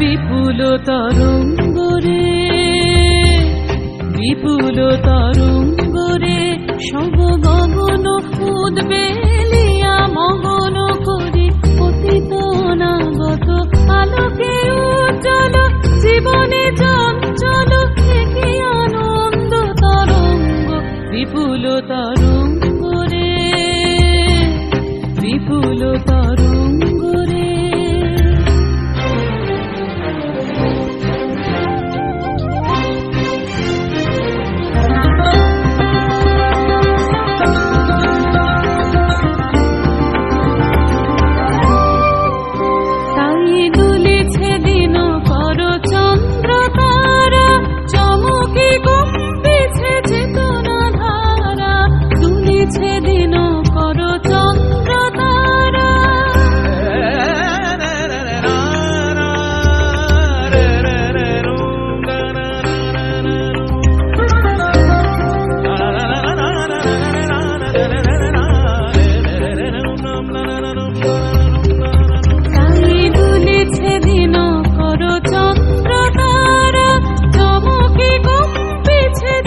বিপুল তরঙ্গরে বিপুল তরঙ্গরে বিপুল করে বিপুল তরঙ্গরে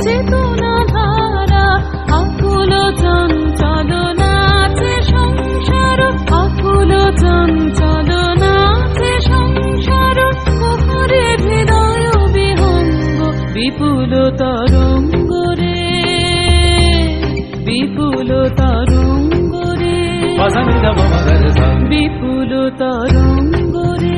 চেতনা ধারা আকুল চঞ্চল নাচে সংসার আকুল চঞ্চল নাচে সংসার কোহরে হৃদয় বিহঙ্গ বিপুল তরঙ্গ রে বিপুল তরঙ্গ রে। বিপুল তরঙ্গ রে।